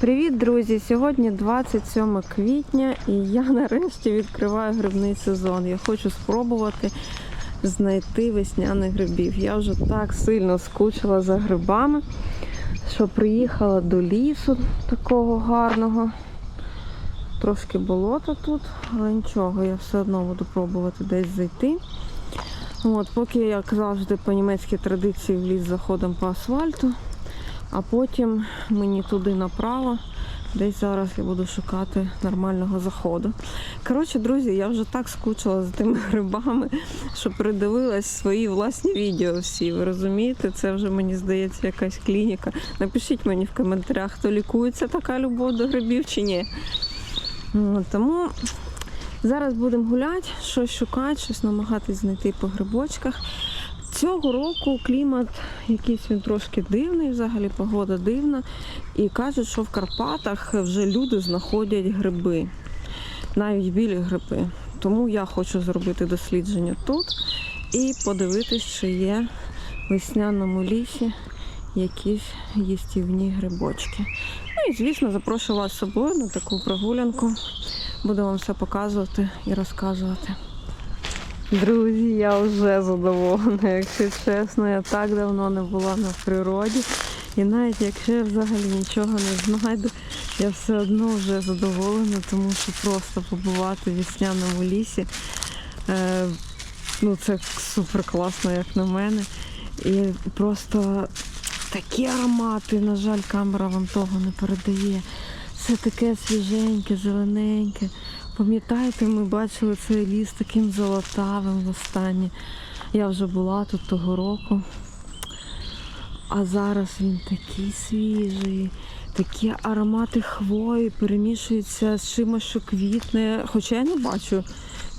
Привіт, друзі! Сьогодні 27 квітня і я нарешті відкриваю грибний сезон. Я хочу спробувати знайти весняних грибів. Я вже так сильно скучила за грибами, що приїхала до лісу такого гарного. Трошки болота тут, але нічого, я все одно буду пробувати десь зайти. От, поки, як завжди, по німецькій традиції в ліс заходимо по асфальту, а потім мені туди направо. Десь зараз я буду шукати нормального заходу. Коротше, друзі, я вже так скучила за тими грибами, що придивилась свої власні відео всі. Ви розумієте? Це вже мені здається якась клініка. Напишіть мені в коментарях, хто лікується така любов до грибів чи ні. Тому зараз будемо гуляти, щось шукати, щось намагатись знайти по грибочках. Цього року клімат якийсь він трошки дивний, взагалі погода дивна. І кажуть, що в Карпатах вже люди знаходять гриби, навіть білі гриби. Тому я хочу зробити дослідження тут і подивитись, чи є в весняному лісі якісь їстівні грибочки. Ну і звісно, запрошую вас з собою на таку прогулянку. Буду вам все показувати і розказувати. Друзі, я вже задоволена, якщо чесно, я так давно не була на природі. І навіть якщо я взагалі нічого не знайду, я все одно вже задоволена, тому що просто побувати в вісняному лісі. Е, ну це супер класно, як на мене. І просто такі аромати, на жаль, камера вам того не передає. Все таке свіженьке, зелененьке. Пам'ятаєте, ми бачили цей ліс таким золотавим востаннє. Я вже була тут того року. А зараз він такий свіжий, такі аромати хвої перемішуються з чимось, що квітне. Хоча я не бачу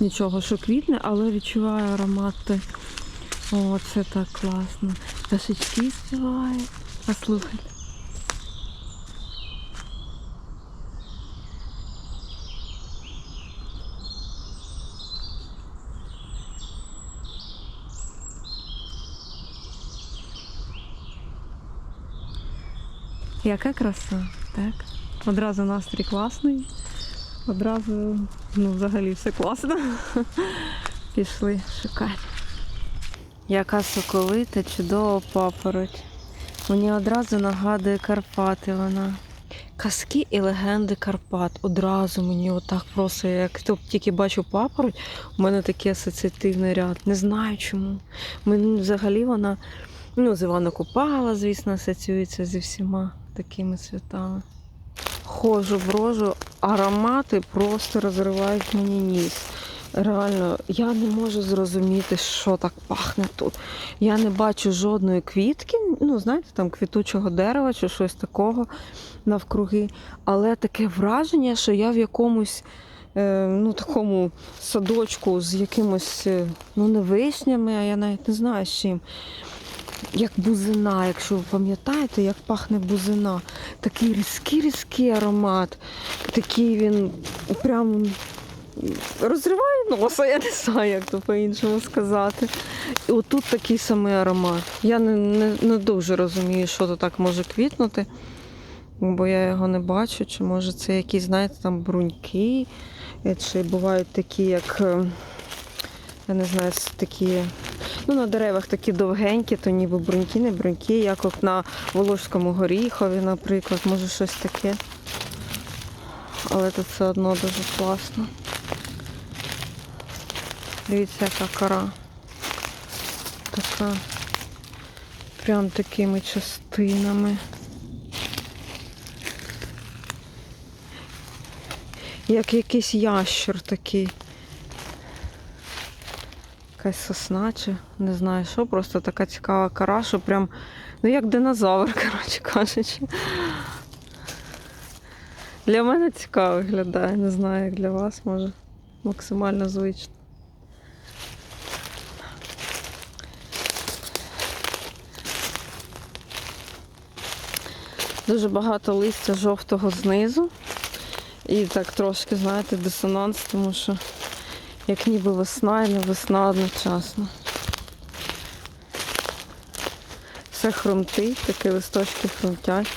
нічого, що квітне, але відчуваю аромати. О, це так класно. Пташечки співають. Послухайте. Яка краса, так? Одразу настрій класний. Одразу, ну, взагалі все класно. Пішли шукати. Яка соковита, чудова папороть. Мені одразу нагадує Карпати вона. Казки і легенди Карпат. Одразу мені отак просто, як тільки бачу папороть, у мене такий асоціативний ряд. Не знаю чому. Мені взагалі вона ну, з Івана Купала, звісно, асоціюється зі всіма такими святами. Хожу, брожу, аромати просто розривають мені ніс. Реально, я не можу зрозуміти, що так пахне тут. Я не бачу жодної квітки, ну, знаєте, там квітучого дерева чи щось такого навкруги. Але таке враження, що я в якомусь е, ну, такому садочку з якимось, е, ну, не вишнями, а я навіть не знаю з чим. Як бузина, якщо ви пам'ятаєте, як пахне бузина. Такий різкий різкий аромат. Такий він прям розриває носа, я не знаю, як то по-іншому сказати. І отут такий самий аромат. Я не, не, не дуже розумію, що то так може квітнути, бо я його не бачу. Чи може це якісь, знаєте, там бруньки, чи бувають такі, як. Я не знаю, такі. Ну, на деревах такі довгенькі, то ніби бруньки, не бруньки, як от на Волошському горіхові, наприклад, може щось таке. Але тут все одно дуже класно. Дивіться, яка кора. Така. Прям такими частинами. Як якийсь ящер такий. Якась сосна чи не знаю що, просто така цікава кора, що прям, ну як динозавр, коротше кажучи. Для мене цікаво виглядає, не знаю, як для вас, може максимально звично. Дуже багато листя жовтого знизу. І так трошки, знаєте, дисонанс, тому що як ніби весна і не весна одночасно. Все хрумтить, такі листочки хрумтять.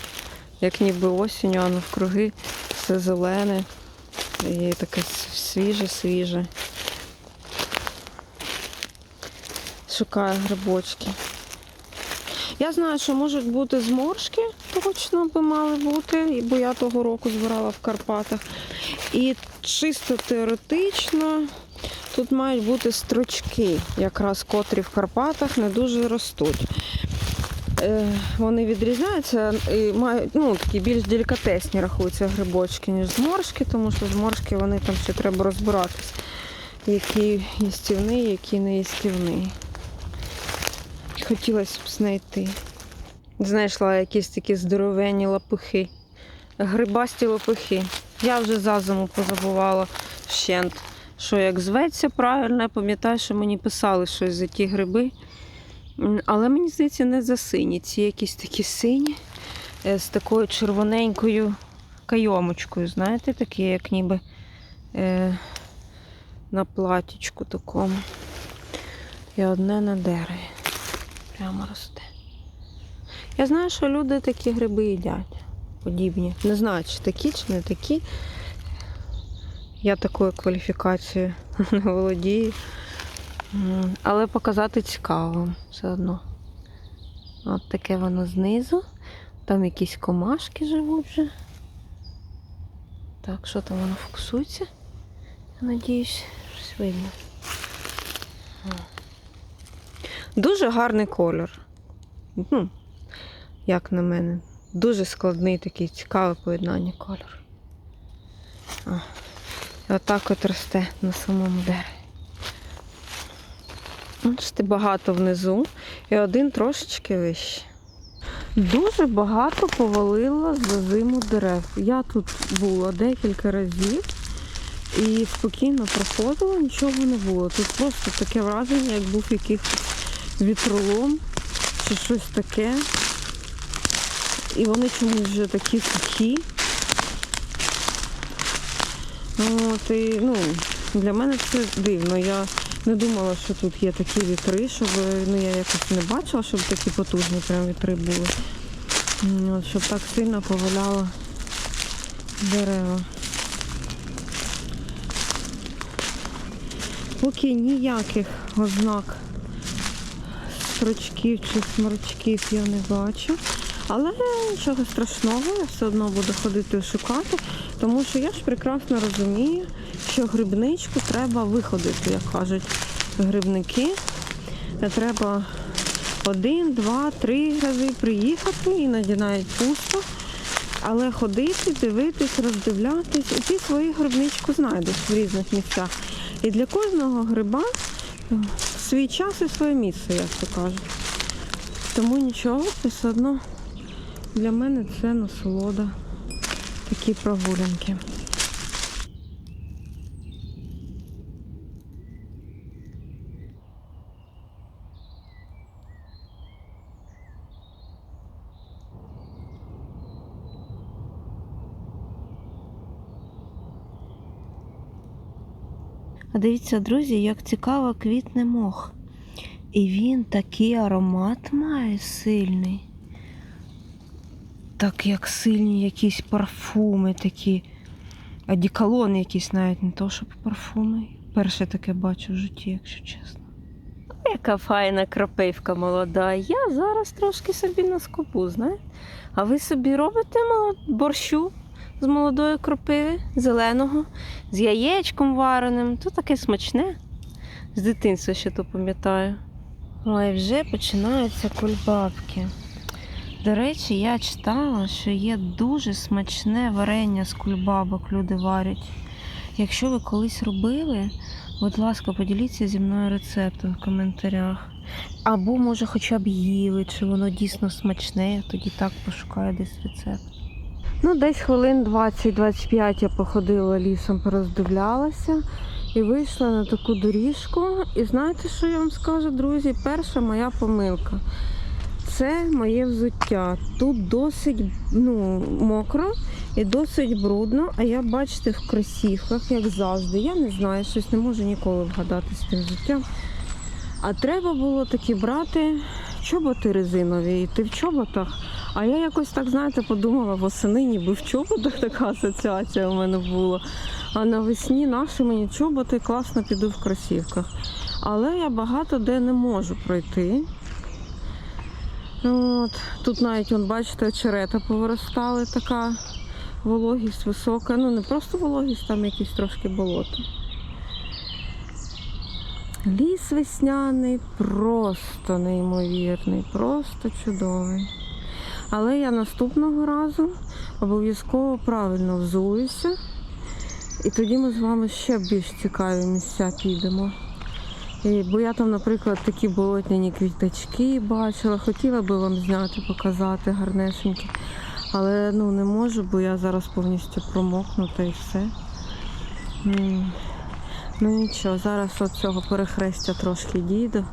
як ніби осінню, а навкруги все зелене і таке свіже-свіже. Шукаю грибочки. Я знаю, що можуть бути зморшки, точно би мали бути, бо я того року збирала в Карпатах. І чисто теоретично тут мають бути строчки, якраз котрі в Карпатах не дуже ростуть. Е, Вони відрізняються і мають ну, такі більш делікатесні рахуються грибочки, ніж зморшки, тому що зморшки вони там ще треба розбиратись, який їстівний, який не їстівний. Хотілося б знайти. Знайшла якісь такі здоровенні лопухи. Грибасті лопухи. Я вже за зиму позабувала вщент, що як зветься правильно, я пам'ятаю, що мені писали щось за ті гриби. Але мені здається, не за сині. Ці якісь такі сині е, з такою червоненькою кайомочкою, знаєте, такі, як ніби е, на платічку такому. І одне на дереві. Прямо росте. Я знаю, що люди такі гриби їдять. Подібні. Не знаю, чи такі, чи не такі. Я такою кваліфікацією не володію. Але показати цікаво все одно. От таке воно знизу. Там якісь комашки живуть вже. Так, що там воно фокусується? Я надіюсь, щось видно. Дуже гарний колір. Ну, як на мене. Дуже складний такий цікаве поєднання кольору. Отак от росте на самому дереві. Бачите, багато внизу і один трошечки вище. Дуже багато повалило за зиму дерев. Я тут була декілька разів і спокійно проходила, нічого не було. Тут просто таке враження, як був якийсь вітролом чи щось таке. І вони чомусь вже такі сухі. От, і, ну, для мене це дивно. Я не думала, що тут є такі вітри, щоб ну, я якось не бачила, щоб такі потужні прям вітри були. От, щоб так сильно поваляло дерева. Поки ніяких ознак строчків чи сморчків я не бачу. Але нічого страшного, я все одно буду ходити шукати, тому що я ж прекрасно розумію, що грибничку треба виходити, як кажуть грибники. Треба один, два, три рази приїхати, іноді навіть пусто. Але ходити, дивитись, роздивлятись, і ти свою грибничку знайдеш в різних місцях. І для кожного гриба е, свій час і своє місце, як то кажуть. Тому нічого, все одно для мене це насолода. Такі прогулянки. А дивіться, друзі, як цікаво квітне мох. І він такий аромат має сильний. Так як сильні якісь парфуми такі. Одіколони якісь навіть не то, щоб парфуми. Перше таке бачу в житті, якщо чесно. Яка файна крапивка молода. Я зараз трошки собі наскопу, знаєте? А ви собі робите борщу з молодої кропиви, зеленого, з яєчком вареним. То таке смачне. З дитинства ще то пам'ятаю. Ой, вже починаються кульбабки. До речі, я читала, що є дуже смачне варення з кульбабок, люди варять. Якщо ви колись робили, будь ласка, поділіться зі мною рецептом в коментарях. Або, може, хоча б їли, чи воно дійсно смачне, я тоді так пошукаю десь рецепт. Ну, десь хвилин 20-25 я походила лісом, пороздивлялася і вийшла на таку доріжку. І знаєте, що я вам скажу, друзі? Перша моя помилка. Це моє взуття. Тут досить ну, мокро і досить брудно, а я, бачите, в кросівках, як завжди. Я не знаю, щось не можу ніколи вгадати з тим взуттям. А треба було таки брати чоботи резинові, йти в чоботах. А я якось так, знаєте, подумала, восени ніби в чоботах така асоціація у мене була. А навесні наші мені чоботи класно піду в кросівках. Але я багато де не можу пройти. От. Тут навіть, он, бачите, очерета повиростали, така вологість висока. Ну, не просто вологість, там якісь трошки болото. Ліс весняний просто неймовірний, просто чудовий. Але я наступного разу обов'язково правильно взуюся. І тоді ми з вами ще більш цікаві місця підемо. І, бо я там, наприклад, такі болотняні квіточки бачила, хотіла би вам зняти, показати гарнесенькі. Але ну, не можу, бо я зараз повністю промокнута і все. Ну нічого, зараз от цього перехрестя трошки дійду.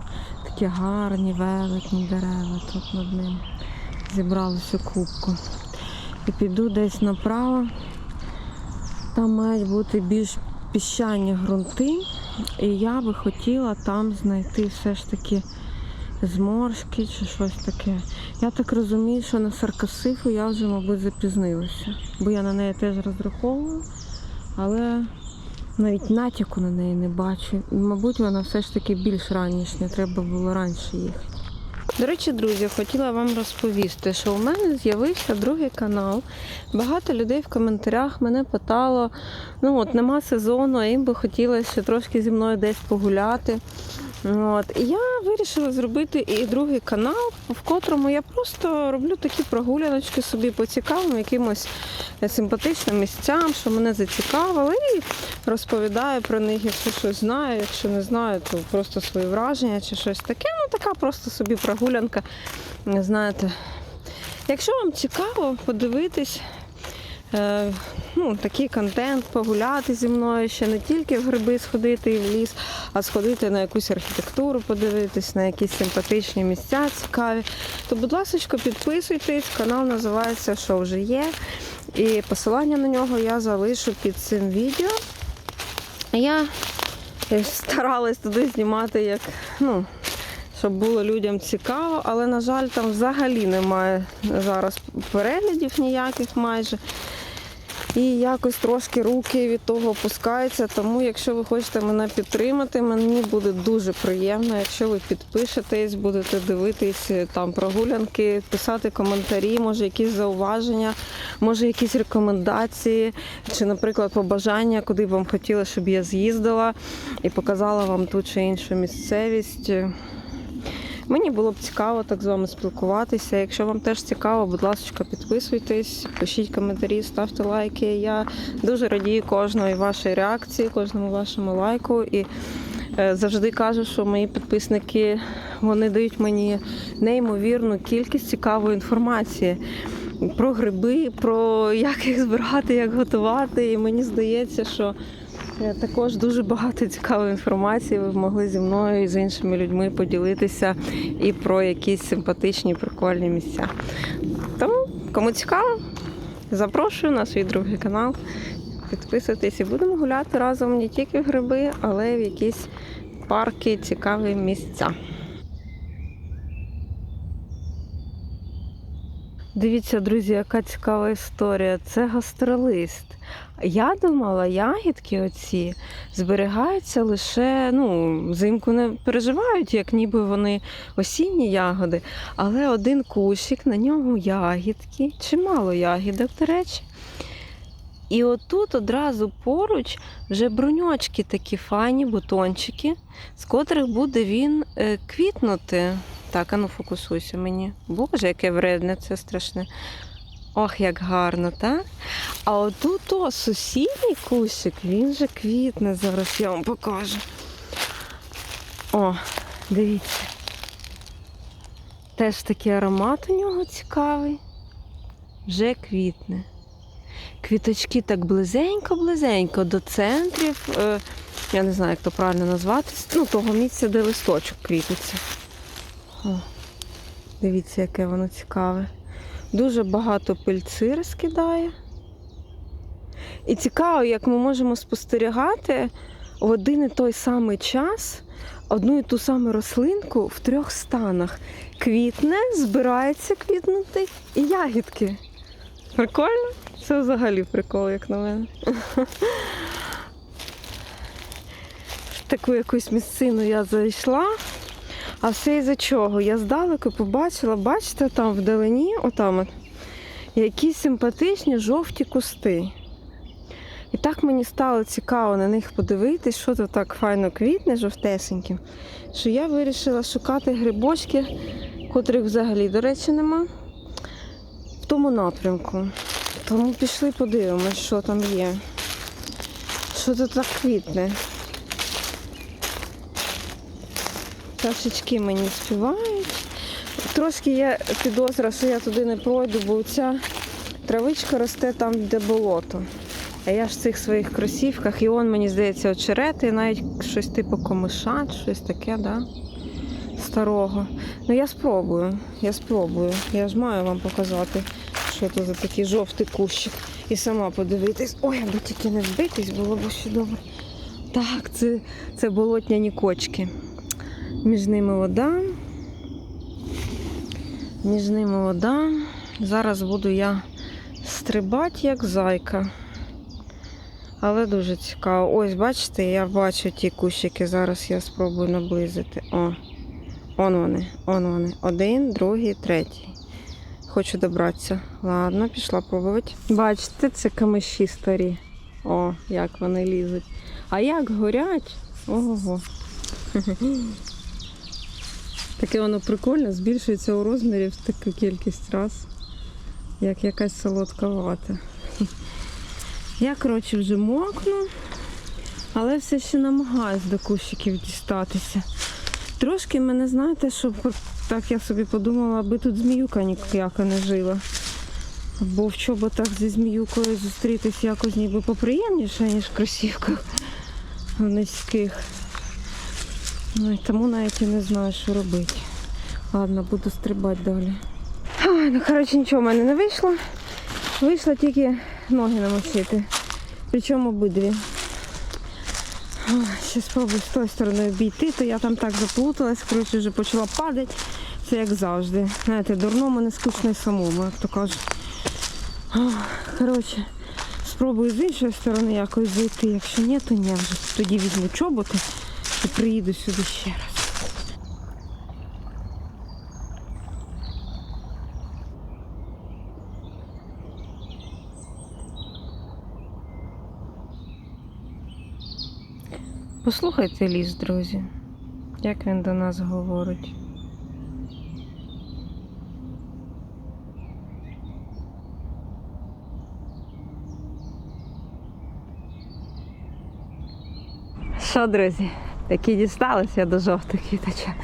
Такі гарні велетні дерева тут над ним. Зібралися кубку. І піду десь направо. Там мають бути більш піщані ґрунти. І я би хотіла там знайти все ж таки зморшки чи щось таке. Я так розумію, що на саркасифу я вже, мабуть, запізнилася. Бо я на неї теж розраховую, але навіть натяку на неї не бачу. Мабуть, вона все ж таки більш ранішня, треба було раніше їхати. До речі, друзі, хотіла вам розповісти, що у мене з'явився другий канал. Багато людей в коментарях мене питало: ну от нема сезону, а їм би хотілося трошки зі мною десь погуляти. От. І я вирішила зробити і другий канал, в котрому я просто роблю такі прогуляночки собі по цікавим якимось симпатичним місцям, що мене зацікавили, і розповідаю про них, якщо щось знаю. Якщо не знаю, то просто свої враження чи щось таке. Ну така просто собі прогулянка. Знаєте, якщо вам цікаво подивитись. Е, Ну, такий контент, погуляти зі мною ще не тільки в гриби сходити і в ліс, а сходити на якусь архітектуру, подивитись, на якісь симпатичні місця цікаві. То, будь ласка, підписуйтесь, канал називається Що вже є. І посилання на нього я залишу під цим відео. Я е, старалась туди знімати як, ну, щоб було людям цікаво, але, на жаль, там взагалі немає зараз переглядів ніяких майже. І якось трошки руки від того опускаються. Тому, якщо ви хочете мене підтримати, мені буде дуже приємно, якщо ви підпишетесь, будете дивитись е, там прогулянки, писати коментарі, може якісь зауваження, може якісь рекомендації, чи, наприклад, побажання, куди б вам хотіли, щоб я з'їздила і показала вам ту чи іншу місцевість. Мені було б цікаво так з вами спілкуватися. Якщо вам теж цікаво, будь ласка, підписуйтесь, пишіть коментарі, ставте лайки. Я дуже радію кожної вашої реакції, кожному вашому лайку. І е, завжди кажу, що мої підписники вони дають мені неймовірну кількість цікавої інформації. Про гриби, про як їх збирати, як готувати. І мені здається, що Також дуже багато цікавої інформації ви могли зі мною і з іншими людьми поділитися і про якісь симпатичні, прикольні місця. Тому, кому цікаво, запрошую на свій другий канал. Підписуйтесь і будемо гуляти разом не тільки в гриби, але й в якісь парки, цікаві місця. Дивіться, друзі, яка цікава історія. Це гастролист. Я думала, ягідки оці зберігаються лише, ну, взимку не переживають, як ніби вони осінні ягоди. Але один кущик, на ньому ягідки, чимало ягідок, до речі. І отут одразу поруч вже бруньочки такі файні, бутончики, з котрих буде він е, квітнути. Так, а ну фокусуйся мені. Боже, яке вредне, це страшне. Ох, як гарно, так? А отут о, сусідній кущик, він же квітне. Зараз я вам покажу. О, дивіться. Теж такий аромат у нього цікавий. Вже квітне. Квіточки так близенько-близенько до центрів. Е, я не знаю, як то правильно назвати. Ну, того місця, де листочок квітиться. О, дивіться, яке воно цікаве. Дуже багато пильци розкидає. І цікаво, як ми можемо спостерігати, в один і той самий час одну і ту саму рослинку в трьох станах. Квітне, збирається квітнути і ягідки. Прикольно? Це взагалі прикол, як на мене. В таку якусь місцину я зайшла. А все із-за чого? Я здалеку побачила, бачите, там вдалині, отам от, якісь симпатичні жовті кусти. І так мені стало цікаво на них подивитись, що тут так файно квітне жовтесеньким, що я вирішила шукати грибочки, котрих взагалі, до речі, нема, в тому напрямку. Тому пішли подивимось, що там є. Що тут так квітне. Пташечки мені співають. Трошки є підозра, що я туди не пройду, бо ця травичка росте там, де болото. А я ж в цих своїх кросівках, і он, мені здається, очерети, навіть щось типу комиша, щось таке, да? Старого. Ну я спробую, я спробую. Я ж маю вам показати, що це за такий жовтий кущик. І сама подивитись. Ой, аби тільки не вбитись, було б ще добре. Так, це, це болотняні кочки. Між ними вода. Між ними вода. Зараз буду я стрибати, як зайка. Але дуже цікаво. Ось, бачите, я бачу ті кущики. Зараз я спробую наблизити. О, он вони, он вони. Один, другий, третій. Хочу добратися. Ладно, пішла пробувати. Бачите, це камиші старі. О, як вони лізуть. А як горять? Ого. Таке воно прикольне, збільшується у розмірі в таку кількість раз, як якась солодка вата. Я, коротше, вже мокну, але все ще намагаюсь до кущиків дістатися. Трошки мене, знаєте, що так я собі подумала, аби тут зміюка ніяка не жила. Бо в чоботах зі зміюкою зустрітись якось ніби поприємніше, ніж в кросівках низьких. Ну, і тому навіть і не знаю, що робити. Ладно, буду стрибати далі. Ай, ну, коротше, нічого в мене не вийшло. Вийшло тільки ноги намочити. Причому обидві. Ще спробую з тої сторони обійти, то я там так заплуталась, коротше, вже почала падати. Це як завжди. Знаєте, дурному не скучно й самому, як то кажуть. Коротше, спробую з іншої сторони якось зайти. Якщо ні, то ні вже. Тоді візьму чоботи і приїду сюди ще раз. Послухайте ліс, друзі, як він до нас говорить. Що, друзі, такі дісталися до жовтих квіточок.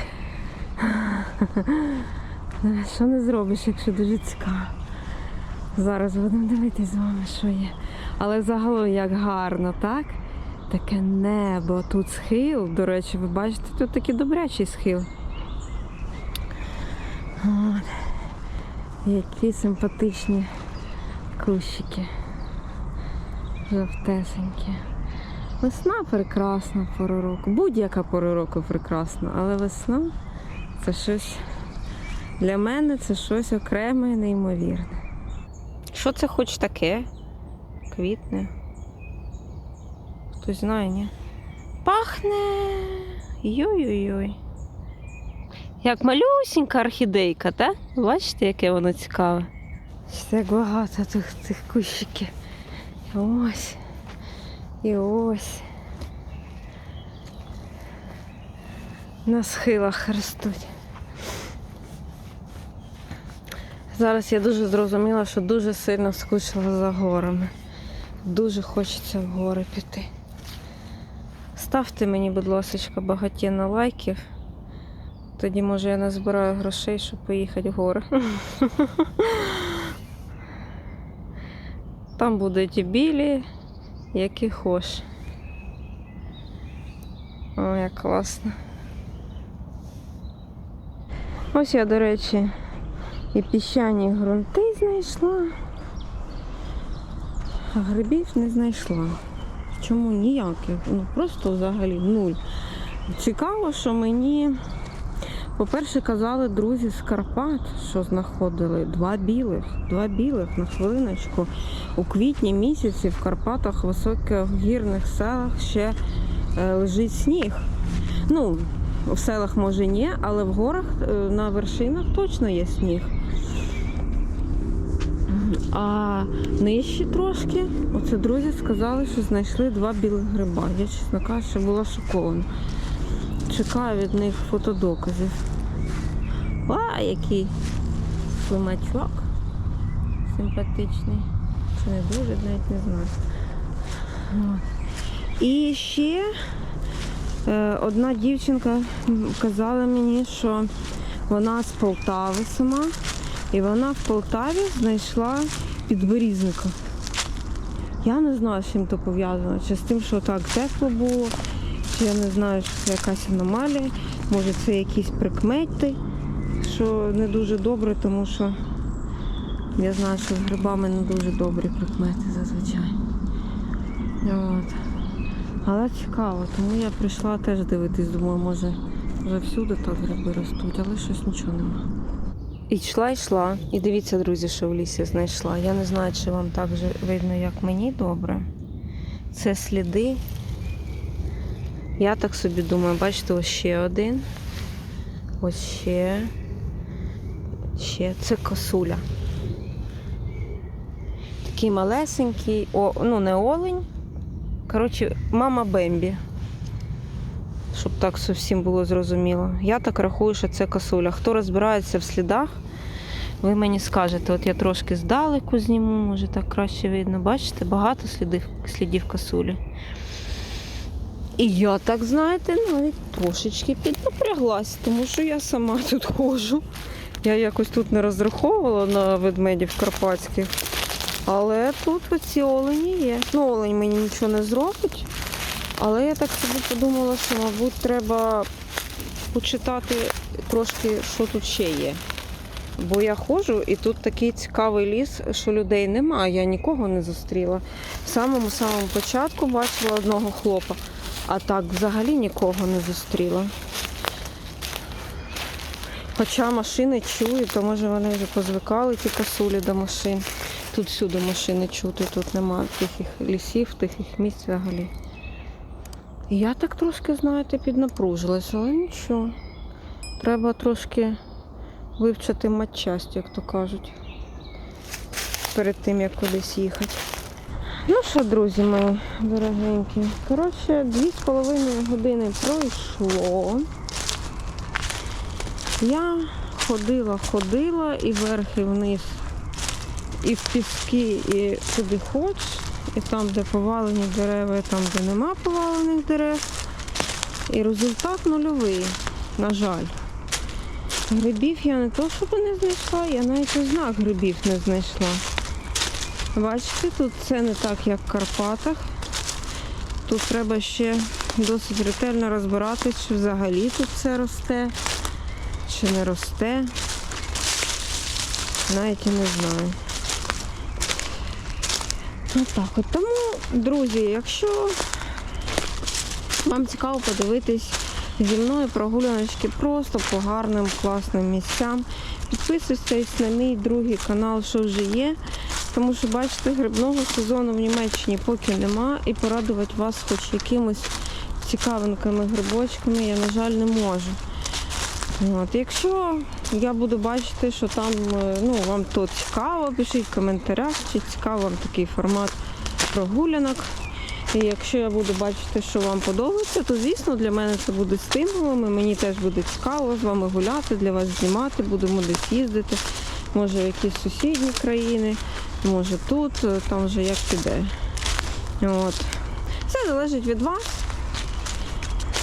Що не зробиш, якщо дуже цікаво. Зараз будемо дивитися з вами, що є. Але загалом як гарно, так? Таке небо, тут схил. До речі, ви бачите, тут такий добрячий схил. От. Які симпатичні кущики. Жовтесенькі. Весна прекрасна пора року. Будь-яка пора року прекрасна, але весна це щось для мене це щось окреме і неймовірне. Що це хоч таке? Квітне. Хтось знає, ні? Пахне. Йой-йой-йой. Як малюсінька орхідейка, так? Бачите, яке воно цікаве? Як багато тих, тих кущиків. Ось. І ось. На схилах ростуть. Зараз я дуже зрозуміла, що дуже сильно скучила за горами. Дуже хочеться в гори піти. Ставте мені, будь ласка, багатінно лайків. Тоді, може, я назбираю грошей, щоб поїхати в гори. Там будуть і білі, які хош. О, як класно. Ось я, до речі, і піщані ґрунти знайшла, а грибів не знайшла. Чому ніяких? Ну просто взагалі нуль. Цікаво, що мені, по-перше, казали друзі з Карпат, що знаходили два білих, два білих на хвилиночку. У квітні місяці в Карпатах, в високогірних селах ще е, лежить сніг. Ну, в селах може ні, але в горах е, на вершинах точно є сніг. А нижче трошки, оце друзі сказали, що знайшли два білих гриба. Я, чесно кажучи, була шокована. Чекаю від них фотодоказів. А, який слимачок симпатичний. Чи не дуже, навіть не знаю. І ще е, одна дівчинка казала мені, що вона з Полтави сама, і вона в Полтаві знайшла підберізника. Я не знаю, з чим то пов'язано. Чи з тим, що так тепло було, чи я не знаю, що це якась аномалія. Може це якісь прикмети, що не дуже добре, тому що я знаю, що з грибами не дуже добрі прикмети зазвичай. От. Але цікаво, тому я прийшла теж дивитись, думаю, може вже всюди так гриби ростуть, але щось нічого нема. І йшла, йшла. І дивіться, друзі, що в лісі знайшла. Я не знаю, чи вам так же видно, як мені добре. Це сліди. Я так собі думаю, бачите, ось ще один. Ось ще. Ще. Це косуля. Такий малесенький, о, ну не олень. Коротше, мама Бембі. Щоб так зовсім було зрозуміло. Я так рахую, що це косуля. Хто розбирається в слідах, ви мені скажете, от я трошки здалеку зніму, може так краще видно. Бачите, багато слідів, слідів косулі. І я так, знаєте, навіть трошечки піднапряглась, тому що я сама тут ходжу. Я якось тут не розраховувала на ведмедів карпатських. Але тут оці олені є. Ну, олень мені нічого не зробить. Але я так собі подумала, що, мабуть, треба почитати трошки, що тут ще є. Бо я ходжу і тут такий цікавий ліс, що людей немає, я нікого не зустріла. В самому самому початку бачила одного хлопа, а так взагалі нікого не зустріла. Хоча машини чую, то може вони вже позвикали ті косулі до машин. Тут всюди машини чути, тут немає тихих лісів, тихих місць взагалі. Я так трошки, знаєте, піднапружилась, але нічого. Треба трошки вивчити матчасть, як то кажуть, перед тим, як кудись їхати. Ну що, друзі мої дорогенькі, коротше, дві з половиною години пройшло. Я ходила, ходила і вверх, і вниз, і в піски, і куди хоч, і там, де повалені дерева, і там, де нема повалених дерев. І результат нульовий, на жаль. Грибів я не то, щоб не знайшла, я навіть ознак грибів не знайшла. Бачите, тут це не так, як в Карпатах. Тут треба ще досить ретельно розбиратись, чи взагалі тут це росте, чи не росте. Навіть і не знаю. Отак от. Тому, друзі, якщо вам цікаво подивитись зі мною прогуляночки просто по гарним класним місцям, підписуйтесь на мій другий канал, що вже є. Тому що, бачите, грибного сезону в Німеччині поки нема, і порадувати вас хоч якимось цікавинками грибочками я, на жаль, не можу. От, якщо я буду бачити, що там е, ну, вам то цікаво, пишіть в коментарях, чи цікаво вам такий формат прогулянок. І якщо я буду бачити, що вам подобається, то звісно для мене це буде стимулом. і Мені теж буде цікаво з вами гуляти, для вас знімати, будемо десь їздити. Може в якісь сусідні країни, може тут, е, там вже як піде. От. Все залежить від вас.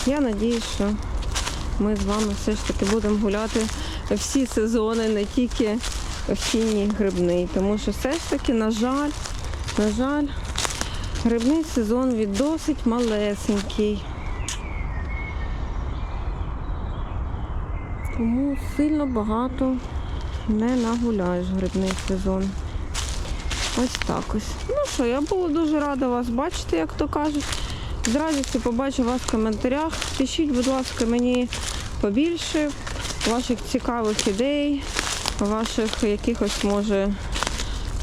Я сподіваюся, що ми з вами все ж таки будемо гуляти всі сезони, не тільки осінній грибний. Тому що все ж таки, на жаль, на жаль, грибний сезон від досить малесенький. Тому сильно багато не нагуляєш грибний сезон. Ось так ось. Ну що, я була дуже рада вас бачити, як то кажуть. З радістю побачу вас в коментарях. Пишіть, будь ласка, мені побільше ваших цікавих ідей, ваших якихось може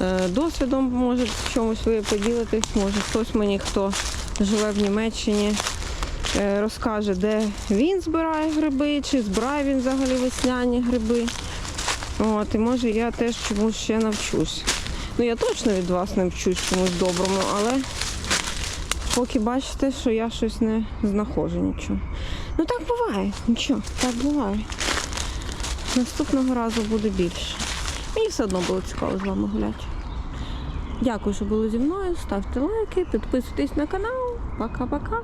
е, досвідом, може в чомусь ви поділитесь, може хтось мені, хто живе в Німеччині, е, розкаже, де він збирає гриби, чи збирає він взагалі весняні гриби. От, і може я теж чомусь ще навчусь. Ну я точно від вас не вчусь чомусь доброму, але поки бачите, що я щось не знаходжу нічого. Ну так буває, нічого, так буває. Наступного разу буде більше. Мені все одно було цікаво з вами гуляти. Дякую, що були зі мною. Ставте лайки, підписуйтесь на канал. Пока-пока.